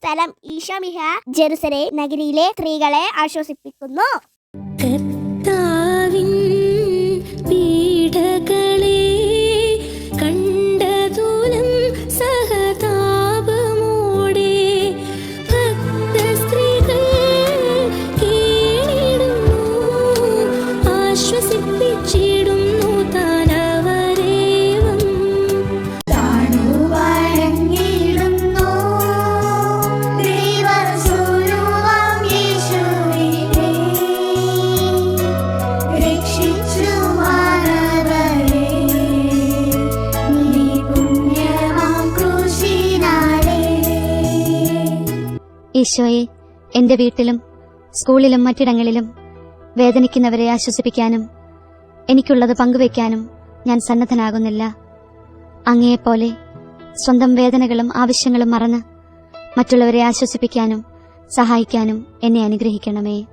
സ്ഥലം ഈശോമിഹ ജെറുസലേ നഗരിയിലെ സ്ത്രീകളെ ആശ്വസിപ്പിക്കുന്നു. കർത്താവിൻ ഈശോയെ എന്റെ വീട്ടിലും സ്കൂളിലും മറ്റിടങ്ങളിലും വേദനിക്കുന്നവരെ ആശ്വസിപ്പിക്കാനും എനിക്കുള്ളത് പങ്കുവയ്ക്കാനും ഞാൻ സന്നദ്ധനാകുന്നില്ല. അങ്ങയെപ്പോലെ സ്വന്തം വേദനകളും ആവശ്യങ്ങളും മറന്ന് മറ്റുള്ളവരെ ആശ്വസിപ്പിക്കാനും സഹായിക്കാനും എന്നെ അനുഗ്രഹിക്കണമേ.